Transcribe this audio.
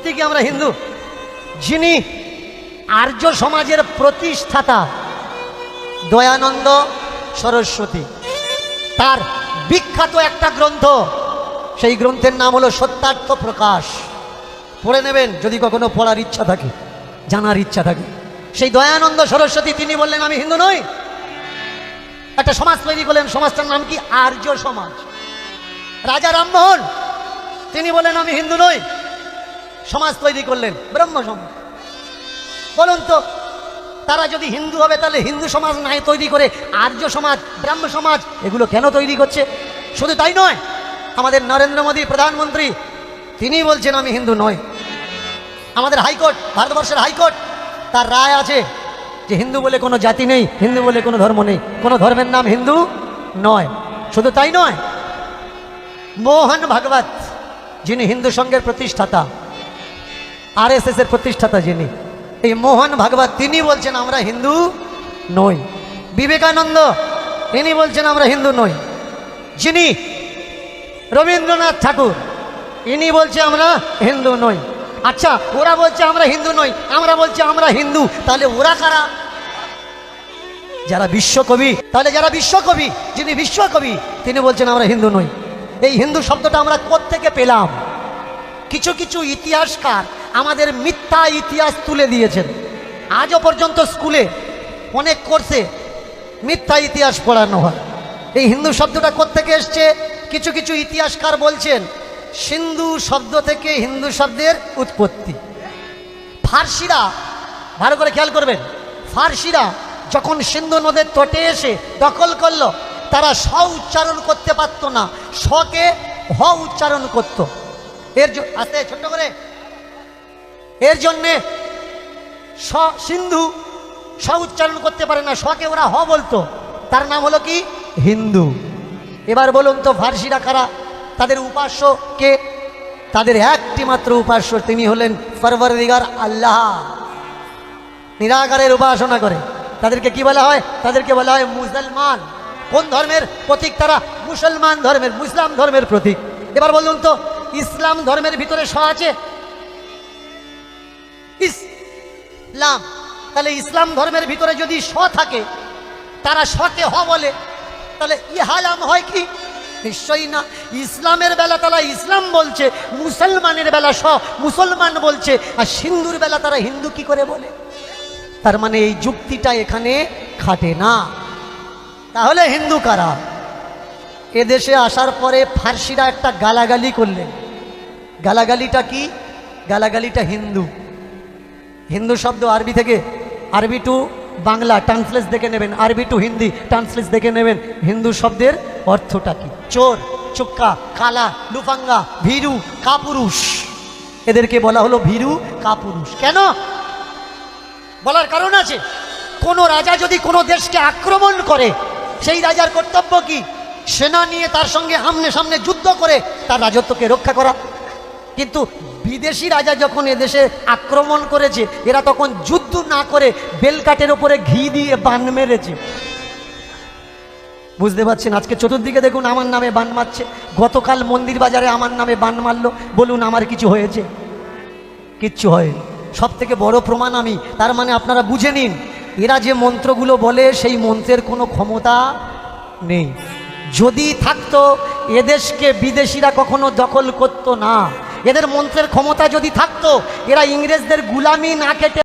সত্যি কি আমরা হিন্দু। যিনি আর্য সমাজের প্রতিষ্ঠাতা দয়ানন্দ সরস্বতী, তার বিখ্যাত একটা গ্রন্থ, সেই গ্রন্থের নাম হলো সত্যার্থ প্রকাশ। পড়ে নেবেন যদি কখনো পড়ার ইচ্ছা থাকে, জানার ইচ্ছা থাকে। সেই দয়ানন্দ সরস্বতী, তিনি বললেন, আমি হিন্দু নই। একটা সমাজ তৈরি করলেন, সমাজটার নাম কি? আর্য সমাজ। রাজা রামমোহন, তিনি বলেন আমি হিন্দু নই। সমাজ তৈরি করলেন, ব্রহ্ম সমাজ। বলুন তো, তারা যদি হিন্দু হবে, তাহলে হিন্দু সমাজ নাই তৈরি করে, আর্য সমাজ, ব্রাহ্ম সমাজ, এগুলো কেন তৈরি করছে? শুধু তাই নয়, আমাদের নরেন্দ্র মোদী প্রধানমন্ত্রী, তিনি বলছেন, আমি হিন্দু নই। আমাদের হাইকোর্ট, ভারতবর্ষের হাইকোর্ট, তার রায় আছে যে হিন্দু বলে কোনো জাতি নেই, হিন্দু বলে কোনো ধর্ম নেই। কোনো ধর্মের নাম হিন্দু নয়। শুধু তাই নয়, মোহন ভাগবত, যিনি হিন্দু সংঘের প্রতিষ্ঠাতা আর এস এর প্রতিষ্ঠাতা যিনি, এই মোহন ভাগবত তিনি বলছেন, আমরা হিন্দু নই। বিবেকানন্দ তিনি বলছেন, আমরা হিন্দু নই। যিনি রবীন্দ্রনাথ ঠাকুর, ইনি বলছে, আমরা হিন্দু নই। আচ্ছা ওরা বলছে, আমরা হিন্দু নই। আমরা বলছি, আমরা হিন্দু। তাহলে ওরা কারা? যারা বিশ্বকবি, তাহলে যারা বিশ্বকবি, যিনি বিশ্বকবি, তিনি বলছেন, আমরা হিন্দু নই। এই হিন্দু শব্দটা আমরা কোত্থেকে পেলাম? কিছু কিছু ইতিহাসকার আমাদের মিথ্যা ইতিহাস তুলে দিয়েছেন। আজও পর্যন্ত স্কুলে অনেক কোর্সে মিথ্যা ইতিহাস পড়ানো হয়। এই হিন্দু শব্দটা কোত্থেকে এসছে? কিছু কিছু ইতিহাসকার বলছেন, সিন্ধু শব্দ থেকে হিন্দু শব্দের উৎপত্তি। ফার্সিরা, ভালো করে খেয়াল করবেন, ফার্সিরা যখন সিন্ধু নদের তটে এসে দখল করল, তারা স উচ্চারণ করতে পারতো না শকে হ উচ্চারণ করত। এর আস্তে ছোট্ট করে এর জন্যে স সিন্ধু স উচ্চারণ করতে পারে না শকে ওরা হ বলতো। তার নাম হলো কি? হিন্দু। এবার বলুন তো, ফার্সিরা কারা? তাদের উপাস্য কে? তাদের একটি মাত্র উপাস্য, তিনি হলেন ফরবরদিগার আল্লাহ। নিরাকারের উপাসনা করে। তাদেরকে কি বলা হয়? তাদেরকে বলা হয় মুসলমান। কোন ধর্মের প্রতীক তারা? মুসলমান ধর্মের, মুসলাম ধর্মের প্রতীক। এবার বলুন তো, ইসলাম ধর্মের ভিতরে স আছে? ইসলাম তাহলে ইসলাম ধর্মের ভিতরে যদি স থাকে, তারা সকে হ বলে, তাহলে ইহালাম হয় কি? নিশ্চয়ই না। ইসলামের বেলা তারা ইসলাম বলছে, মুসলমানের বেলা স মুসলমান বলছে, আর সিন্ধুর বেলা তারা হিন্দু কি করে বলে? তার মানে এই যুক্তিটা এখানে খাটে না। তাহলে হিন্দু কারা? এদেশে আসার পরে ফার্সিরা একটা গালাগালি করলেন। গালাগালিটা কি? গালাগালিটা হিন্দু। হিন্দু শব্দ আরবি থেকে, আরবি টু বাংলা ট্রান্সলেট দেখে নেবেন, আরবি টু হিন্দি ট্রান্সলেট দেখে নেবেন। হিন্দু শব্দের অর্থটা কি? চোর, চুক্কা কালা লুফাঙ্গা, ভীরু, কাপুরুষ। এদেরকে বলা হলো ভীরু, কাপুরুষ। কেন? বলার কারণ আছে। কোন রাজা যদি কোনো দেশকে আক্রমণ করে, সেই রাজার কর্তব্য কি? সেনা নিয়ে তার সঙ্গে আমনে সামনে যুদ্ধ করে, তার রাজত্বকে রক্ষা করা। কিন্তু বিদেশি রাজা যখন এদেশে আক্রমণ করেছে, এরা তখন যুদ্ধ না করে বেলকাটের ওপরে ঘি দিয়ে বান মেরেছে। বুঝতে পারছেন? আজকে চতুর্দিকে দেখুন আমার নামে বান মারছে। গতকাল মন্দির বাজারে আমার নামে বান মারলো। বলুন, আমার কিছু হয়েছে? কিচ্ছু হয় সব থেকে বড় প্রমাণ আমি, তার মানে আপনারা বুঝে নিন, এরা যে মন্ত্রগুলো বলে, সেই মন্ত্রের কোনো ক্ষমতা নেই। যদি থাকতো, এদেশকে বিদেশিরা কখনো দখল করতো না। এদের মন্ত্রের ক্ষমতা যদি থাকতো এরা ইংরেজদের গুলামি না কেটে